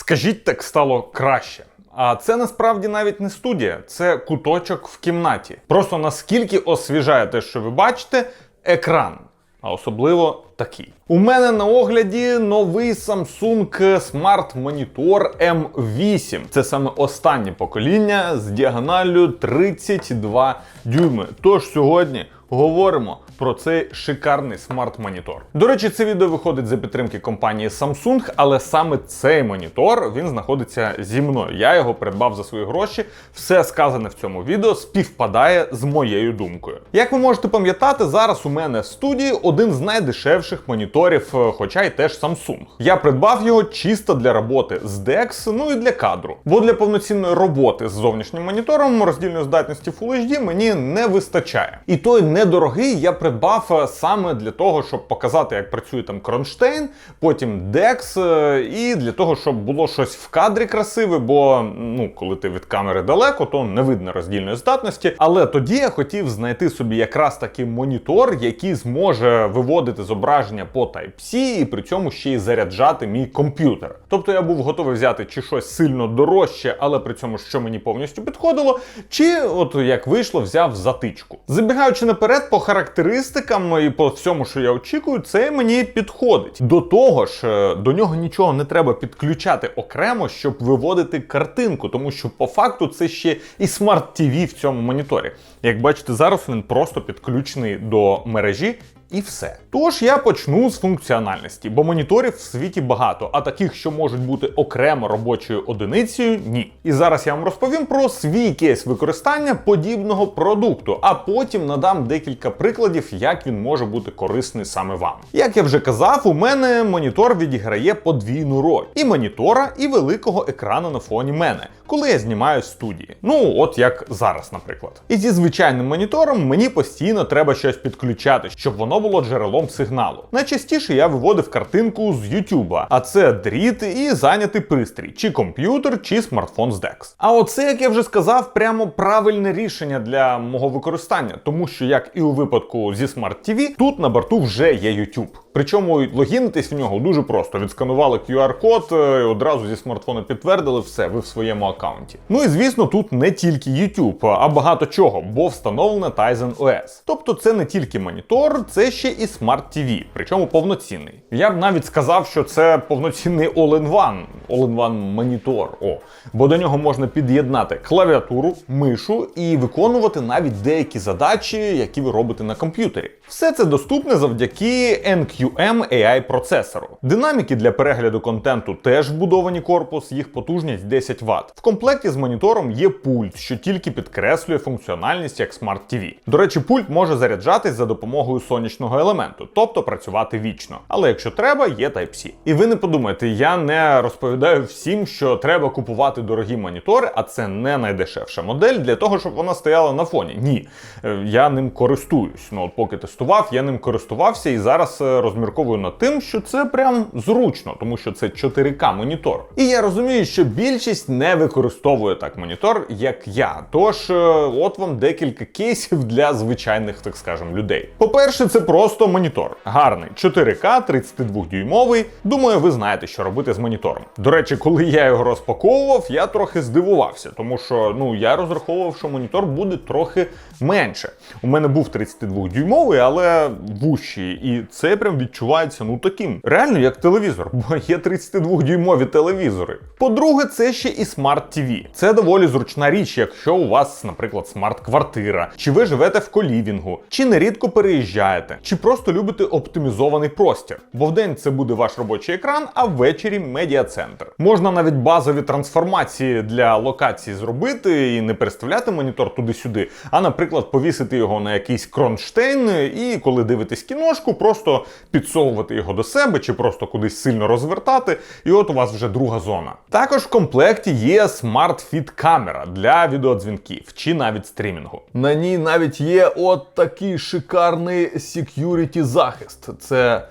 Скажіть, так стало краще. А це насправді навіть не студія, це куточок в кімнаті. Просто наскільки освіжає те, що ви бачите, екран. А особливо такий. У мене на огляді новий Samsung Smart Monitor M8. Це саме останнє покоління з діагоналлю 32 дюйми. Тож сьогодні говоримо про цей шикарний смарт-монітор. До речі, це відео виходить за підтримки компанії Samsung, але саме цей монітор він знаходиться зі мною. Я його придбав за свої гроші. Все сказане в цьому відео співпадає з моєю думкою. Як ви можете пам'ятати, зараз у мене в студії один з найдешевших моніторів, е, хоча й теж Samsung. Я придбав його чисто для роботи з DeX, ну і для кадру. Бо для повноцінної роботи з зовнішнім монітором роздільної здатності Full HD мені не вистачає. І той недорогий я придбав е, саме для того, щоб показати, як працює там кронштейн, потім DeX, е, і для того, щоб було щось в кадрі красиве, бо ну, коли ти від камери далеко, то не видно роздільної здатності. Але тоді я хотів знайти собі якраз такий монітор, який зможе виводити зображення по Type-C і при цьому ще й заряджати мій комп'ютер. Тобто я був готовий взяти чи щось сильно дорожче, але при цьому що мені повністю підходило, чи от як вийшло, взяв затичку. Забігаючи наперед, по характеристикам і по всьому, що я очікую, це мені підходить. До того ж, е, до нього нічого не треба підключати окремо, щоб виводити картинку, тому що по факту це ще і смарт-ТВ в цьому моніторі. Як бачите, зараз він просто підключений до мережі. І все. Тож я почну з функціональності, бо моніторів в світі багато, а таких, що можуть бути окремо робочою одиницею, ні. І зараз я вам розповім про свій кейс використання подібного продукту, а потім надам декілька прикладів, як він може бути корисний саме вам. Як я вже казав, у мене монітор відіграє подвійну роль: і монітора, і великого екрану на фоні мене, коли я знімаю студії. Ну, от як зараз, наприклад. І зі звичайним монітором мені постійно треба щось підключати, щоб воно було джерелом сигналу. Найчастіше я виводив картинку з YouTube, а це дріт і зайнятий пристрій, чи комп'ютер, чи смартфон з DeX. А оце, як я вже сказав, прямо правильне рішення для мого використання, тому що як і у випадку зі Smart TV, тут на борту вже є YouTube. Причому логінитись в нього дуже просто. Відсканували QR-код, одразу зі смартфона підтвердили все, ви в своєму аккаунті. Ну і звісно, тут не тільки YouTube, а багато чого, бо встановлена Tizen OS. Тобто це не тільки монітор, це ще і Smart TV, причому повноцінний. Я б навіть сказав, що це повноцінний all-in-one, all-in-one монітор. О, бо до нього можна під'єднати клавіатуру, мишу і виконувати навіть деякі задачі, які ви робите на комп'ютері. Все це доступне завдяки NQM AI процесору. Динаміки для перегляду контенту теж вбудовані корпус, їх потужність 10 Вт. В комплекті з монітором є пульт, що тільки підкреслює функціональність як Smart TV. До речі, пульт може заряджатись за допомогою сонячного елементу, тобто працювати вічно. Але якщо треба, є Type-C. І ви не подумайте, я не розповідаю всім, що треба купувати дорогі монітори, а це не найдешевша модель для того, щоб вона стояла на фоні. Ні, Е, я ним користуюсь. Ну от поки тестував, я ним користувався і зараз е, розмірковую над тим, що це прям зручно, тому що це 4К монітор. І я розумію, що більшість не використовує так монітор, як я. Тож, е, от вам декілька кейсів для звичайних, так скажемо, людей. По-перше, це просто монітор. Гарний 4К, 32-дюймовий. Думаю, ви знаєте, що робити з монітором. До речі, коли я його розпаковував, я трохи здивувався, тому що ну я розраховував, що монітор буде трохи менше. У мене був 32-дюймовий, але вущий, і це прям відчувається ну таким. Реально як телевізор, бо є 32-дюймові телевізори. По-друге, це ще і смарт TV. Це доволі зручна річ, якщо у вас, наприклад, смарт-квартира, чи ви живете в колівінгу, чи нерідко переїжджаєте, чи просто любите оптимізований простір. Бо вдень це буде ваш робочий екран, а ввечері медіа-центр. Можна навіть базові трансформації для локації зробити і не переставляти монітор туди-сюди, а, наприклад, повісити його на якийсь кронштейн, і коли дивитесь кіношку, просто підсовувати його до себе, чи просто кудись сильно розвертати, і от у вас вже друга зона. Також в комплекті є Smart Fit камера для відеодзвінків чи навіть стрімінгу. На ній навіть є от такий шикарний security захист. Це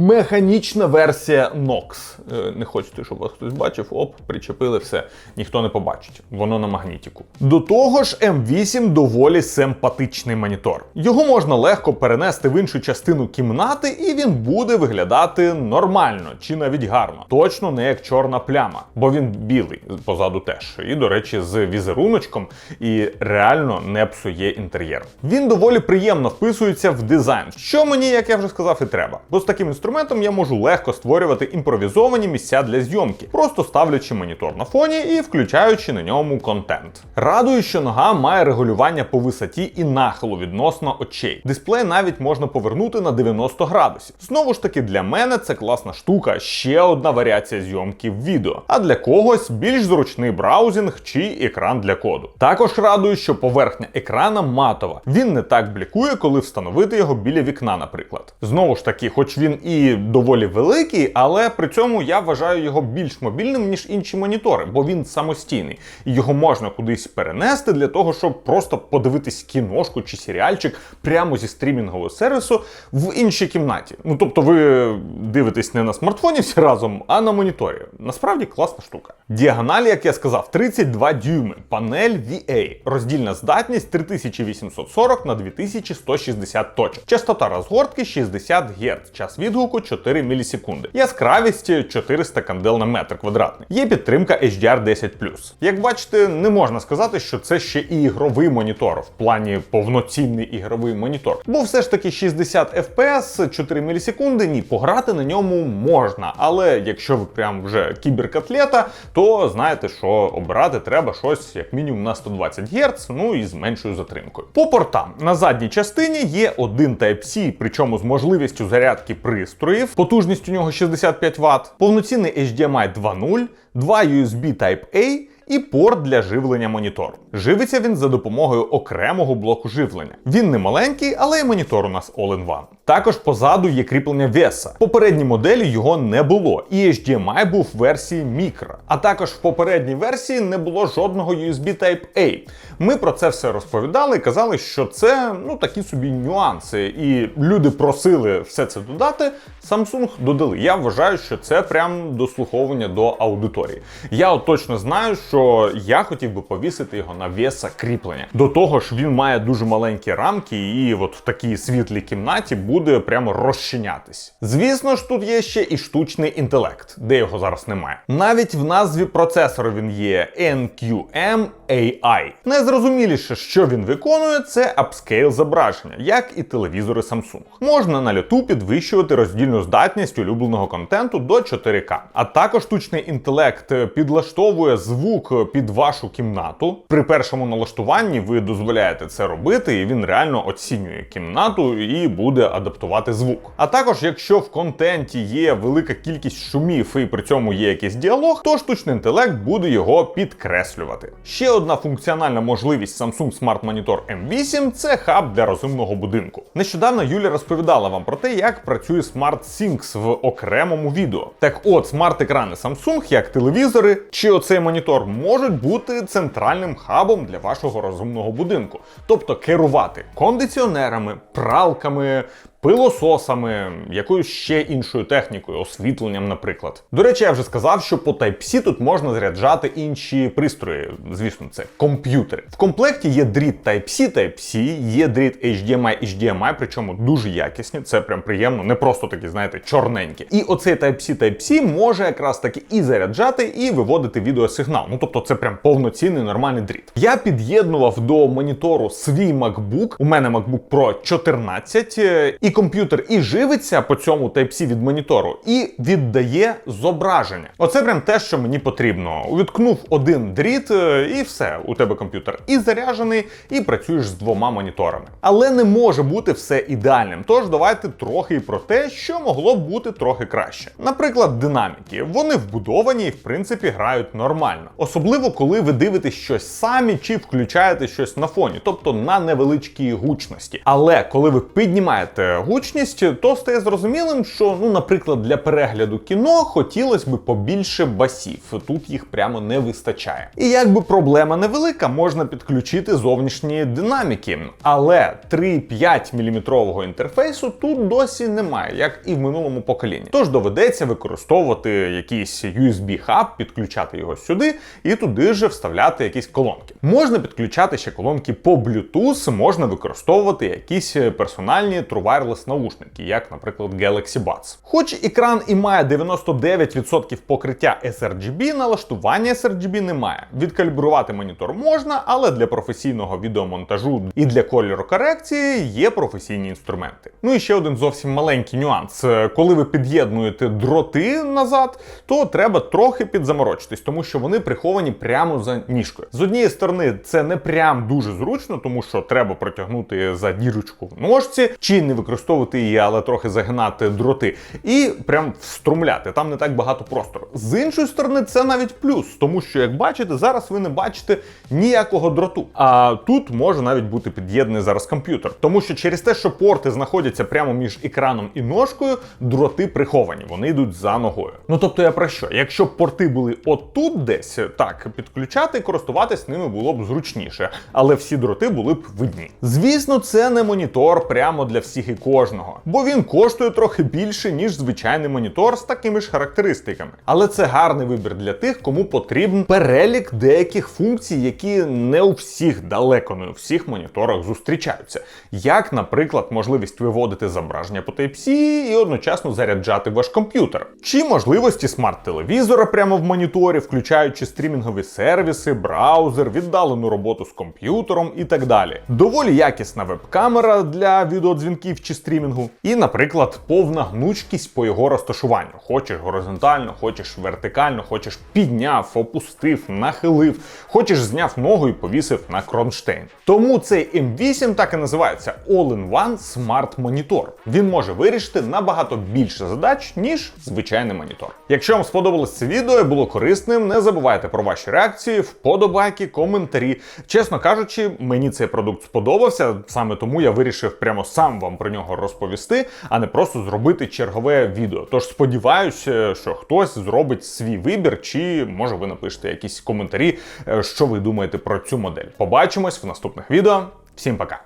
Механічна версія NOX. Е, Не хочете, щоб вас хтось бачив, оп, причепили все. Ніхто не побачить. Воно на магнітіку. До того ж, М8 доволі симпатичний монітор. Його можна легко перенести в іншу частину кімнати, і він буде виглядати нормально чи навіть гарно. Точно не як чорна пляма, бо він білий позаду теж. І, до речі, з візеруночком і реально не псує інтер'єр. Він доволі приємно вписується в дизайн, що мені, як я вже сказав, і треба. Бо з таким інструментом я можу легко створювати імпровізовані місця для зйомки, просто ставлячи монітор на фоні і включаючи на ньому контент. Радую, що нога має регулювання по висоті і нахилу відносно очей. Дисплей навіть можна повернути на 90 градусів. Знову ж таки, для мене це класна штука, ще одна варіація зйомки в відео. А для когось більш зручний браузінг чи екран для коду. Також радую, що поверхня екрана матова. Він не так блікує, коли встановити його біля вікна, наприклад. Знову ж таки, хоч він і доволі великий, але при цьому я вважаю його більш мобільним, ніж інші монітори, бо він самостійний. І його можна кудись перенести для того, щоб просто подивитись кіношку чи серіальчик прямо зі стрімінгового сервісу в іншій кімнаті. Ну тобто, ви дивитесь не на смартфоні всі разом, а на моніторі. Насправді класна штука. Діагональ, як я сказав, 32 дюйми, панель VA, роздільна здатність 3840 на 2160 точок. Частота розгортки 60 Гц, час відгуку 4 мілісекунди. Яскравість 400 кандел на метр квадратний. Є підтримка HDR 10 Як бачите, не можна сказати, що це ще і ігровий монітор в плані повноцінний ігровий монітор. Бо все ж таки 60 FPS, 4 мілісекунди, ні, пограти на ньому можна. Але якщо ви прям вже кіберкотлета, то знаєте, що обирати треба щось як мінімум на 120 Гц, ну і з меншою затримкою. По портам на задній частині є один Type-C, причому з можливістю зарядки пристроїв. Потужність у нього 65 Вт, повноцінний HDMI 2.0, два USB Type-A і порт для живлення монітору. Живиться він за допомогою окремого блоку живлення. Він не маленький, але і монітор у нас all-in-one. Також позаду є кріплення веса. В попередній моделі його не було, і HDMI був в версії мікро. А також в попередній версії не було жодного USB Type-A. Ми про це все розповідали і казали, що це ну такі собі нюанси. І люди просили все це додати. Samsung додали. Я вважаю, що це прям дослуховування до аудиторії. Я от точно знаю, що я хотів би повісити його на веса кріплення. До того ж, він має дуже маленькі рамки, і от в такій світлій кімнаті буде прямо розчинятись. Звісно ж, тут є ще і штучний інтелект, де його зараз немає. Навіть в назві процесору він є NQM AI. Найзрозуміліше, що він виконує, це апскейл зображення, як і телевізори Samsung. Можна на люту підвищувати роздільну здатність улюбленого контенту до 4К. А також штучний інтелект підлаштовує звук під вашу кімнату. При першому налаштуванні ви дозволяєте це робити, і він реально оцінює кімнату і буде адаптувати звук. А також, якщо в контенті є велика кількість шумів і при цьому є якийсь діалог, то штучний інтелект буде його підкреслювати. Ще одна функціональна можливість Samsung Smart Monitor M8 це хаб для розумного будинку. Нещодавно Юля розповідала вам про те, як працює Smart Things в окремому відео. Так от, смарт-екрани Samsung, як телевізори, чи оцей монітор можуть бути центральним хабом для вашого розумного будинку, тобто керувати кондиціонерами, пралками. Пилососами, якоюсь ще іншою технікою, освітленням, наприклад. До речі, я вже сказав, що по Type-C тут можна заряджати інші пристрої. Звісно, це комп'ютери. В комплекті є дріт Type-C, Type-C, є дріт HDMI, HDMI, причому дуже якісні. Це прям приємно, не просто такі, знаєте, чорненькі. І оцей Type-C, Type-C може якраз таки і заряджати, і виводити відеосигнал. Ну тобто, це прям повноцінний нормальний дріт. Я під'єднував до монітору свій MacBook. У мене MacBook Pro 14, і комп'ютер і живиться по цьому Type-C від монітору, і віддає зображення. Оце прям те, що мені потрібно. Увіткнув один дріт, е, і все. У тебе комп'ютер і заряджений, і працюєш з двома моніторами. Але не може бути все ідеальним. Тож давайте трохи і про те, що могло б бути трохи краще. Наприклад, динаміки. Вони вбудовані і в принципі грають нормально. Особливо, коли ви дивитесь щось самі чи включаєте щось на фоні, тобто на невеличкій гучності. Але коли ви піднімаєте гучність, то стає зрозумілим, що, ну, наприклад, для перегляду кіно хотілося б побільше басів. Тут їх прямо не вистачає. І якби проблема невелика, можна підключити зовнішні динаміки. Але 3,5 мм інтерфейсу тут досі немає, як і в минулому поколінні. Тож доведеться використовувати якийсь USB-хаб, підключати його сюди і туди же вставляти якісь колонки. Можна підключати ще колонки по Bluetooth, можна використовувати якісь персональні True Wireless наушники, як, наприклад, Galaxy Buds. Хоч екран і має 99% покриття sRGB, налаштування sRGB немає. Відкалібрувати монітор можна, але для професійного відеомонтажу і для кольорокорекції є професійні інструменти. Ну і ще один зовсім маленький нюанс. Коли ви під'єднуєте дроти назад, то треба трохи підзаморочитись, тому що вони приховані прямо за ніжкою. З однієї сторони, це не прям дуже зручно, тому що треба протягнути за дірочку в ножці, чи не використовувати її, але трохи загинати дроти, і прям вструмляти. Там не так багато простору. З іншої сторони, це навіть плюс, тому що, як бачите, зараз ви не бачите ніякого дроту. А тут може навіть бути під'єднаний зараз комп'ютер, тому що через те, що порти знаходяться прямо між екраном і ножкою, дроти приховані, вони йдуть за ногою. Ну тобто я про що? Якщо б порти були отут десь, так підключати користуватись ними було б зручніше, але всі дроти були б видні. Звісно, це не монітор прямо для всіх і кожного, бо він коштує трохи більше, ніж звичайний монітор з такими ж характеристиками. Але це гарний вибір для тих, кому потрібен перелік деяких функцій, які не у всіх далеко не у всіх моніторах зустрічаються. Як, наприклад, можливість виводити зображення по Type-C і одночасно заряджати ваш комп'ютер, чи можливості смарт-телевізора прямо в моніторі, включаючи стрімінгові сервіси, браузер, віддалену роботу з комп'ютером і так далі. Доволі якісна веб-камера для відеодзвінків чи стрімінгу, і, наприклад, повна гнучкість по його розташуванню. Хочеш горизонтально, хочеш вертикально, хочеш підняв, опустив, нахилив, хочеш зняв ногу і повісив на кронштейн. Тому цей M8 так і називається All-in-One Smart Monitor. Він може вирішити набагато більше задач, ніж звичайний монітор. Якщо вам сподобалось це відео і було корисним, не забувайте про ваші реакції, вподобайки, коментарі. Чесно кажучи, мені цей продукт сподобався, саме тому я вирішив прямо сам вам про нього розповісти, а не просто зробити чергове відео. Тож сподіваюся, що хтось зробить свій вибір, чи може ви напишете якісь коментарі, е, що ви думаєте про цю модель. Побачимось в наступних відео. Всім пока!